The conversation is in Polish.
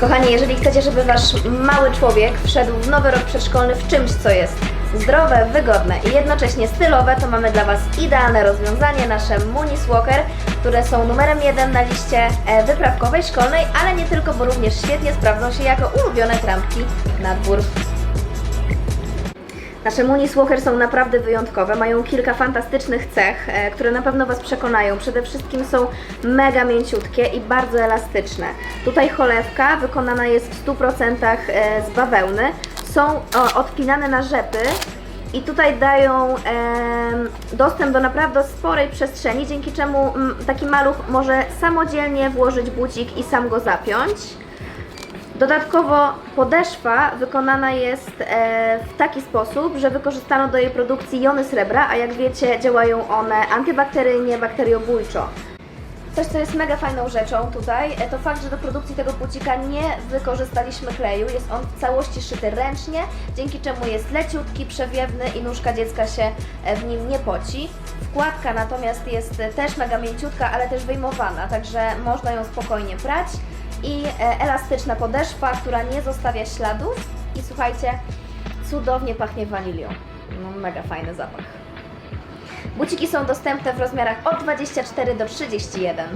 Kochani, jeżeli chcecie, żeby wasz mały człowiek wszedł w nowy rok przedszkolny w czymś, co jest zdrowe, wygodne i jednocześnie stylowe, to mamy dla Was idealne rozwiązanie, nasze Munis Walker, które są numerem jeden na liście e, wyprawkowej szkolnej, ale nie tylko, bo również świetnie sprawdzą się jako ulubione trampki na dwór. Nasze Munis Walker są naprawdę wyjątkowe, mają kilka fantastycznych cech, e, które na pewno Was przekonają. Przede wszystkim są mega mięciutkie i bardzo elastyczne. Tutaj cholewka wykonana jest w 100% e, z bawełny, są odpinane na rzepy i tutaj dają dostęp do naprawdę sporej przestrzeni, dzięki czemu taki maluch może samodzielnie włożyć bucik i sam go zapiąć. Dodatkowo podeszwa wykonana jest e, w taki sposób, że wykorzystano do jej produkcji jony srebra, a jak wiecie działają one antybakteryjnie, bakteriobójczo. Coś, co jest mega fajną rzeczą tutaj, e, to fakt, że do produkcji tego bucika nie wykorzystaliśmy kleju. Jest on w całości szyty ręcznie, dzięki czemu jest leciutki, przewiewny i nóżka dziecka się e, w nim nie poci. Wkładka natomiast jest też mega mięciutka, ale też wyjmowana, także można ją spokojnie prać. I e, elastyczna podeszwa, która nie zostawia śladów. I słuchajcie, cudownie pachnie wanilią. No, mega fajny zapach. Buciki są dostępne w rozmiarach od 24 do 31.